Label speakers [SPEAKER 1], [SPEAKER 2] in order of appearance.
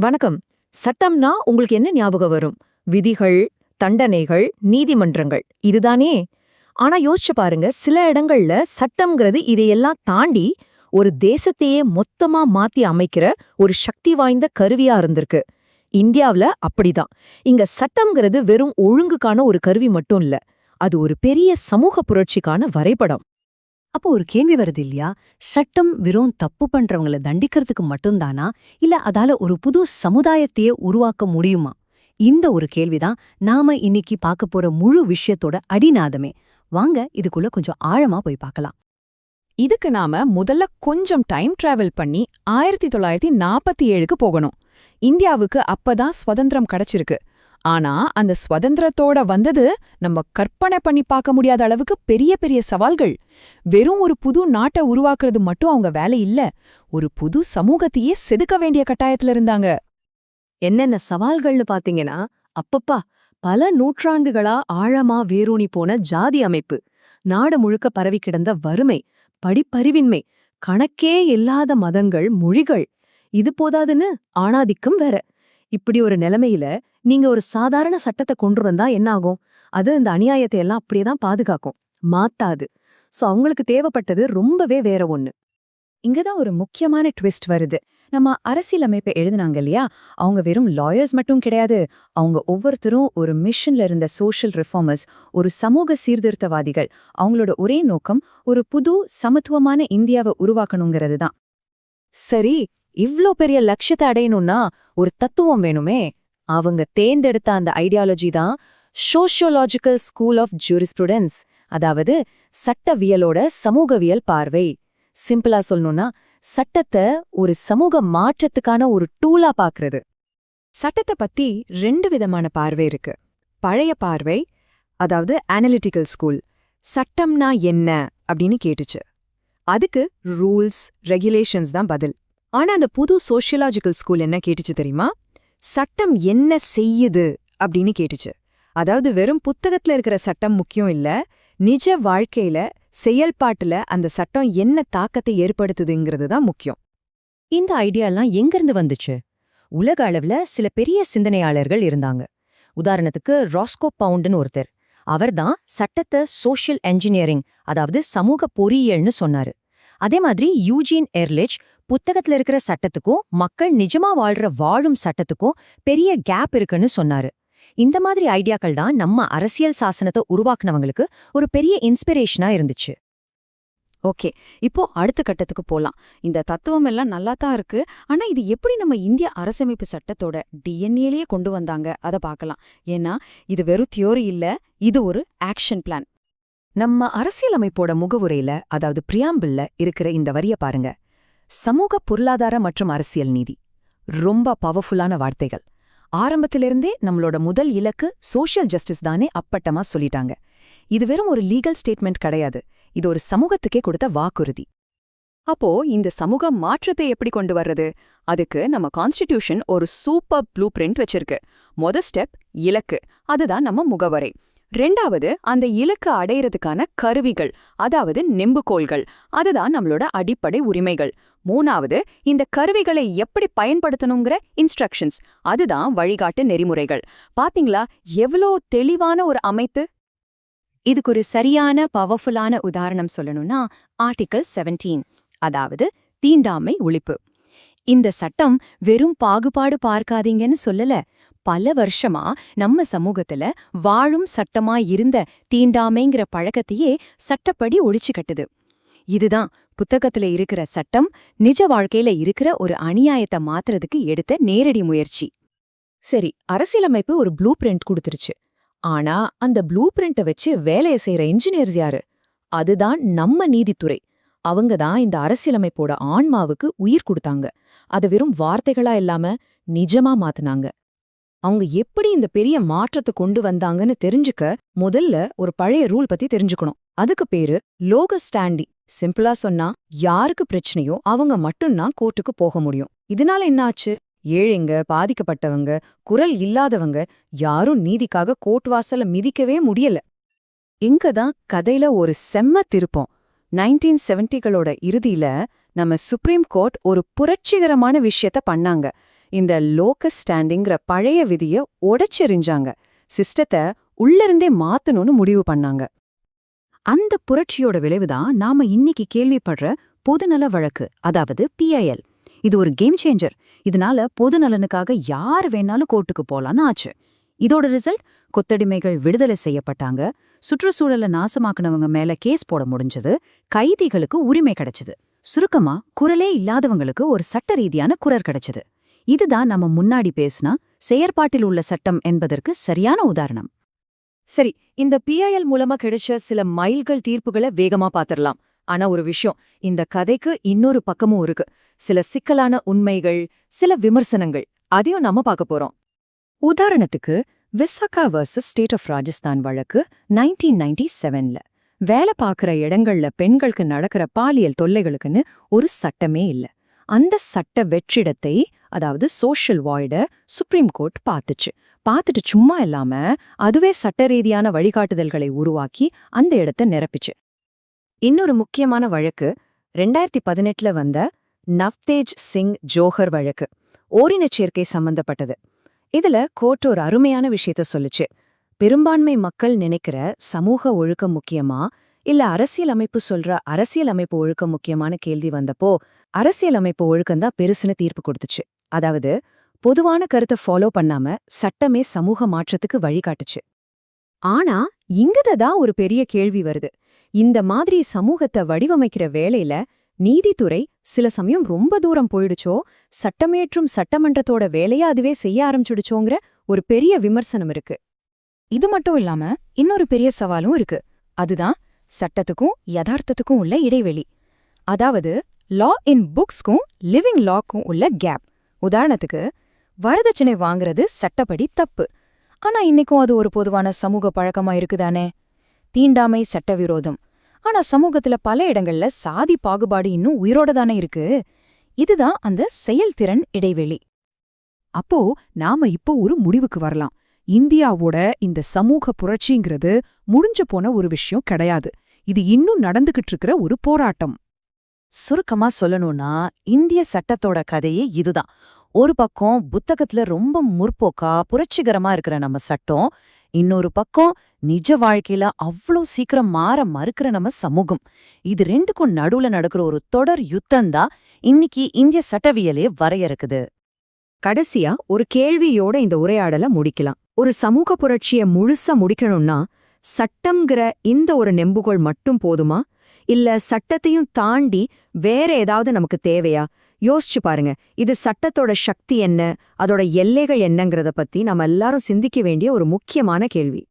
[SPEAKER 1] வணக்கம். சட்டம்னா உங்களுக்கு என்ன ஞாபகம் வரும்? விதிகள் தண்டனைகள் நீதிமன்றங்கள். இதுதானே? ஆனா யோசிச்சு பாருங்க சில இடங்கள்ல சட்டம்ங்கிறது இதையெல்லாம் தாண்டி ஒரு தேசத்தையே மொத்தமா மாத்தி அமைக்கிற ஒரு சக்தி வாய்ந்த கருவியா இருந்திருக்கு. இந்தியாவுல அப்படிதான். இங்க சட்டம்ங்கிறது வெறும் ஒழுங்குக்கான ஒரு கருவி மட்டும் இல்ல. அது ஒரு பெரிய சமூக புரட்சிக்கான வரைபடம்.
[SPEAKER 2] அப்போ ஒரு கேள்வி வருது இல்லையா? சட்டம் வெறும் தப்பு பண்றவங்கள தண்டிக்கிறதுக்கு மட்டும்தானா? இல்ல அதால ஒரு புது சமுதாயத்தையே உருவாக்க முடியுமா? இந்த ஒரு கேள்விதான் நாம இன்னைக்கு பார்க்க போற முழு விஷயத்தோட அடிநாதமே. வாங்க இதுக்குள்ள கொஞ்சம் ஆழமா போய் பார்க்கலாம்.
[SPEAKER 3] இதுக்கு நாம முதல்ல கொஞ்சம் டைம் டிராவல் பண்ணி ஆயிரத்தி தொள்ளாயிரத்தி நாற்பத்தி ஏழுக்கு போகணும். இந்தியாவுக்கு அப்பதான் சுதந்திரம் கிடைச்சிருக்கு. ஆனா அந்த சுதந்திரத்தோட வந்தது நம்ம கற்பனை பண்ணி பார்க்க முடியாத அளவுக்கு பெரிய பெரிய சவால்கள். வெறும் ஒரு புது நாட்டை உருவாக்குறது மட்டும் அவங்க வேலை இல்ல. ஒரு புது சமூகத்தையே செதுக்க வேண்டிய கட்டாயத்துல இருந்தாங்க.
[SPEAKER 2] என்னென்ன சவால்கள்னு பாத்தீங்கன்னா அப்பப்பா பல நூற்றாண்டுகளா ஆழமா வேரூனி போன ஜாதி அமைப்பு நாடு முழுக்க பரவி கிடந்த வறுமை படிப்பறிவின்மை கணக்கே இல்லாத மதங்கள் மொழிகள் இது போதாதுன்னு ஆணாதிக்கம் வேற. இப்படி ஒரு நிலைமையில நீங்க ஒரு சாதாரண சட்டத்தை கொண்டு வந்தா என்ன ஆகும் அது இந்த அநியாயத்தை எல்லாம் அப்படியே தான் பாதுகாக்கும். மாத்தாது. சோ அவங்களுக்கு தேவைப்பட்டது ரொம்பவே வேற ஒண்ணு.
[SPEAKER 1] இங்கதான் ஒரு முக்கியமான ட்விஸ்ட் வருது. நம்ம அரசியலமைப்பை எழுதுனாங்க இல்லையா? அவங்க வெறும் லாயர்ஸ் மட்டும் கிடையாது. அவங்க ஒவ்வொருத்தரும் ஒரு மிஷன்ல இருந்த சோஷியல் ரிஃபார்மர்ஸ் ஒரு சமூக சீர்திருத்தவாதிகள். அவங்களோட ஒரே நோக்கம் ஒரு புது சமத்துவமான இந்தியாவை உருவாக்கணுங்கிறது தான்.
[SPEAKER 2] சரி இவ்ளோ பெரிய லட்சியத்தை அடையணும்னா ஒரு தத்துவம் வேணுமே. அவங்க தேர்ந்தெடுத்த அந்த ஐடியாலஜி தான் சோஷியோலாஜிக்கல் ஸ்கூல் ஆஃப் ஜூரிஸ்ப்ருடன்ஸ் அதாவது சட்டவியலோட சமூகவியல் பார்வை. சிம்பிளா சொல்லணும்னா சட்டத்தை ஒரு சமூக மாற்றத்துக்கான ஒரு டூலா பாக்குறது.
[SPEAKER 3] சட்டத்தை பத்தி ரெண்டு விதமான பார்வை இருக்கு. பழைய பார்வை அதாவது அனலிட்டிக்கல் ஸ்கூல் சட்டம்னா என்ன அப்படின்னு கேட்டுச்சு. அதுக்கு ரூல்ஸ் ரெகுலேஷன்ஸ் தான் பதில். ஆனா அந்த புது சோஷியலாஜிக்கல் ஸ்கூல் என்ன கேட்டுச்சு தெரியுமா? சட்டம் என்ன செய்யுது அப்படின்னு கேட்டுச்சு. அதாவது வெறும் புத்தகத்துல இருக்கிற சட்டம் முக்கியம் இல்ல நிஜ வாழ்க்கையில செயல்பாட்டுல அந்த சட்டம் என்ன தாக்கத்தை ஏற்படுத்துதுங்கிறது தான் முக்கியம்.
[SPEAKER 2] இந்த ஐடியாலாம் எங்கிருந்து வந்துச்சு? உலக அளவுல சில பெரிய சிந்தனையாளர்கள் இருந்தாங்க. உதாரணத்துக்கு ராஸ்கோ பவுண்டுன்னு ஒருத்தர். அவர்தான் சட்டத்தை சோஷியல் என்ஜினியரிங் அதாவது சமூக பொறியியல்னு சொன்னாரு. அதே மாதிரி யூஜின் எர்லிச் புத்தகத்துல இருக்கிற சட்டத்துக்கும் மக்கள் நிஜமா வாழ்ற வாழும் சட்டத்துக்கும் பெரிய கேப் இருக்குன்னு சொன்னாரு. இந்த மாதிரி ஐடியாக்கள் தான் நம்ம அரசியல் சாசனத்தை உருவாக்குனவங்களுக்கு ஒரு பெரிய இன்ஸ்பிரேஷனா இருந்துச்சு.
[SPEAKER 3] ஓகே இப்போ அடுத்த கட்டத்துக்கு போலாம். இந்த தத்துவம் எல்லாம் நல்லா தான் இருக்கு. ஆனா இது எப்படி நம்ம இந்திய அரசமைப்பு சட்டத்தோட டிஎன்ஏலயே கொண்டு வந்தாங்க? அத பார்க்கலாம். ஏன்னா இது வெறும் தியோரி இல்ல இது ஒரு ஆக்ஷன் பிளான் நம்ம அரசியலமைப்போட முகவுரையில அதாவது பிரியாம்பிள்ல இருக்கிற இந்த வரிய பாருங்க. சமூக பொருளாதார மற்றும் அரசியல் நீதி. ரொம்ப பவர்ஃபுல்லான வார்த்தைகள். ஆரம்பத்திலிருந்தே நம்மளோட முதல் இலக்கு சோஷியல் ஜஸ்டிஸ் தானே அப்பட்டமா சொல்லிட்டாங்க. இது வெறும் ஒரு லீகல் ஸ்டேட்மெண்ட் கிடையாது. இது ஒரு சமூகத்துக்கே கொடுத்த வாக்குறுதி. அப்போ இந்த சமூக மாற்றத்தை எப்படி கொண்டு வர்றது? அதுக்கு நம்ம கான்ஸ்டிடியூஷன் ஒரு சூப்பர் ப்ளூ பிரிண்ட் வச்சிருக்கு. மொத ஸ்டெப் இலக்கு. அதுதான் நம்ம முகவரை. ரெண்டாவது அந்த இலக்கு அடையறதுக்கான கருவிகள் அதாவது நெம்புகோள்கள். அதுதான் நம்மளோட அடிப்படை உரிமைகள். மூணாவது இந்த கருவிகளை எப்படி பயன்படுத்தணுங்கிற இன்ஸ்ட்ரக்ஷன்ஸ் அதுதான் வழிகாட்டு நெறிமுறைகள். பாத்தீங்களா? எவ்வளோ தெளிவான ஒரு அமைத்து
[SPEAKER 2] இதுக்கு ஒரு சரியான பவர்ஃபுல்லான உதாரணம் சொல்லணும்னா ஆர்டிகல் 17 அதாவது தீண்டாமை ஒழிப்பு. இந்த சட்டம் வெறும் பாகுபாடு பார்க்காதீங்கன்னு சொல்லல. பல வருஷமா நம்ம சமூகத்துல வாழும் சட்டமா இருந்த தீண்டாமைங்கிற பழக்கத்தையே சட்டப்படி ஒழிச்சு கட்டுது. இதுதான் புத்தகத்துல இருக்கிற சட்டம் நிஜ வாழ்க்கையில இருக்கிற ஒரு அநியாயத்தை மாத்துறதுக்கு எடுத்த நேரடி முயற்சி.
[SPEAKER 1] சரி அரசியலமைப்பு ஒரு ப்ளூ பிரிண்ட் கொடுத்துருச்சு. ஆனா அந்த ப்ளூ பிரிண்ட்டை வச்சு வேலையை செய்யற இன்ஜினியர்ஸ் யாரு? அதுதான் நம்ம நீதித்துறை. அவங்க தான் இந்த அரசியலமைப்போட ஆன்மாவுக்கு உயிர் கொடுத்தாங்க. அதை வெறும் வார்த்தைகளா இல்லாம நிஜமா மாத்துனாங்க. அவங்க எப்படி இந்த பெரிய மாற்றத்தை கொண்டு வந்தாங்கன்னு தெரிஞ்சுக்க முதல்ல ஒரு பழைய ரூல் பத்தி தெரிஞ்சுக்கணும். அதுக்கு பேரு லோக ஸ்டாண்டி. சிம்பிளா சொன்னா யாருக்கு பிரச்சனையோ அவங்க மட்டும்தான் கோர்ட்டுக்கு போக முடியும். இதனால என்னாச்சு? ஏழைங்க பாதிக்கப்பட்டவங்க குரல் இல்லாதவங்க யாரும் நீதிக்காக கோர்ட் வாசல மிதிக்கவே முடியல. இங்கதான் கதையில ஒரு செம்ம திருப்பம். நைன்டீன் செவன்டிகளோட இறுதியில நம்ம சுப்ரீம் கோர்ட் ஒரு புரட்சிகரமான விஷயத்த பண்ணாங்க. இந்த லோக்கஸ் ஸ்டாண்டிங்கிற பழைய விதிய உடைச்செறிஞ்சாங்க. சிஸ்டத்தை உள்ளிருந்தே மாத்தணும்னு முடிவு பண்ணாங்க.
[SPEAKER 3] அந்த புரட்சியோட விளைவுதான் நாம இன்னைக்கு கேள்விப்படுற பொதுநல வழக்கு அதாவது பிஐஎல் இது ஒரு கேம் சேஞ்சர் இதனால பொதுநலனுக்காக யார் வேணாலும் கோர்ட்டுக்கு போலான்னு ஆச்சு. இதோட ரிசல்ட் கொத்தடிமைகள் விடுதலை செய்யப்பட்டாங்க. சுற்றுச்சூழலை நாசமாக்குனவங்க மேல கேஸ் போட முடிஞ்சது. கைதிகளுக்கு உரிமை கிடைச்சது. சுருக்கமா குரலே இல்லாதவங்களுக்கு ஒரு சட்ட ரீதியான குரல் கிடைச்சது. இதுதான் நம்ம முன்னாடி பேசினா செயற்பாட்டில் உள்ள சட்டம் என்பதற்கு சரியான உதாரணம்.
[SPEAKER 2] சரி இந்த பிஐஎல் மூலமா கிடைச்ச சில மைல்கள் தீர்ப்புகளை வேகமா பாத்திரலாம். ஆனா ஒரு விஷயம் இந்த கதைக்கு இன்னொரு பக்கமும் இருக்கு. சில சிக்கலான உண்மைகள் சில விமர்சனங்கள் அதையும் நம்ம பார்க்க போறோம். உதாரணத்துக்கு Vishaka versus state of Rajasthan வழக்கு நைன்டீன் நைன்டி செவன்ல வேலை பார்க்குற இடங்கள்ல பெண்களுக்கு நடக்கிற பாலியல் தொல்லைகளுக்குன்னு ஒரு சட்டமே இல்ல. அந்த சட்ட வெற்றிடத்தை அதாவது சோஷியல் வாய்ட சுப்ரீம் கோர்ட் பார்த்துச்சு. பார்த்துட்டு சும்மா இல்லாம அதுவே சட்ட ரீதியான வழிகாட்டுதல்களை உருவாக்கி அந்த இடத்தை நிரப்பிச்சு.
[SPEAKER 1] இன்னொரு முக்கியமான வழக்கு ரெண்டாயிரத்தி பதினெட்டுல வந்த நவ்தேஜ் சிங் ஜோஹர் வழக்கு ஓரின சேர்க்கை சம்பந்தப்பட்டது. இதுல கோர்ட் ஒரு அருமையான விஷயத்த சொல்லுச்சு. பெரும்பான்மை மக்கள் நினைக்கிற சமூக ஒழுக்கம் முக்கியமா இல்ல அரசியல் அமைப்பு சொல்ற அரசியல் அமைப்பு ஒழுக்கம் முக்கியமான கேள்வி வந்தப்போ அரசியலமைப்பு ஒழுக்கம்தான் பெருசுன்னு தீர்ப்பு கொடுத்துச்சு. அதாவது பொதுவான கருத்தை ஃபாலோ பண்ணாம சட்டமே சமூக மாற்றத்துக்கு வழிகாட்டுச்சு. ஆனா இங்கதான் ஒரு பெரிய கேள்வி வருது. இந்த மாதிரி சமூகத்தை வடிவமைக்கிற வேலையில நீதித்துறை சில சமயம் ரொம்ப தூரம் போயிடுச்சோ? சட்டமேற்றும் சட்டமன்றத்தோட வேலையா அதுவே செய்ய ஆரம்பிச்சுடுச்சோங்கிற ஒரு பெரிய விமர்சனம் இருக்கு.
[SPEAKER 3] இது மட்டும் இல்லாம இன்னொரு பெரிய சவாலும் இருக்கு. அதுதான் சட்டத்துக்கும் யதார்த்தத்துக்கும் உள்ள இடைவெளி. அதாவது லா இன் புக்ஸ்க்கும் லிவிங் லாக்கும் உள்ள கேப் உதாரணத்துக்கு வரதட்சணை வாங்குறது சட்டப்படி தப்பு. ஆனா இன்னைக்கும் அது ஒரு பொதுவான சமூக பழக்கமா இருக்குதானே? தீண்டாமை சட்டவிரோதம். ஆனா சமூகத்துல பல இடங்கள்ல சாதி பாகுபாடு இன்னும் உயிரோட தானே இருக்கு. இதுதான் அந்த செயல்திறன் இடைவெளி.
[SPEAKER 4] அப்போ நாம இப்போ ஒரு முடிவுக்கு வரலாம். இந்தியாவோட இந்த சமூக புரட்சிங்கிறது முடிஞ்சு போன ஒரு விஷயம் கிடையாது. இது இன்னும் நடந்துகிட்டு இருக்கிற ஒரு போராட்டம்.
[SPEAKER 5] சுருக்கமா சொல்லணும்னா இந்திய சட்டத்தோட கதையே இதுதான். ஒரு பக்கம் புத்தகத்துல ரொம்ப முற்போக்கா புரட்சிகரமா இருக்கிற நம்ம சட்டம் இன்னொரு பக்கம் நிஜ வாழ்க்கையில அவ்ளோ சீக்கிரம் மாற மறுக்கிற நம்ம சமூகம். இது ரெண்டுக்கும் நடுவுல நடக்கிற ஒரு தொடர் யுத்தம்தான் இன்னைக்கு இந்திய சட்டவியலே வரையறுக்குது.
[SPEAKER 2] கடைசியா ஒரு கேள்வியோட இந்த உரையாடல முடிக்கலாம். ஒரு சமூக புரட்சிய முழுசா முடிக்கணும்னா சட்டம்ங்கிற இந்த ஒரு நெம்புகோள் மட்டும் போதுமா? இல்ல சட்டத்தையும் தாண்டி வேற ஏதாவது நமக்கு தேவையா? யோசிச்சு பாருங்க. இது சட்டத்தோட சக்தி என்ன? அதோட எல்லைகள் என்னங்கறத பத்தி நம்ம எல்லாரும் சிந்திக்க வேண்டிய ஒரு முக்கியமான கேள்வி.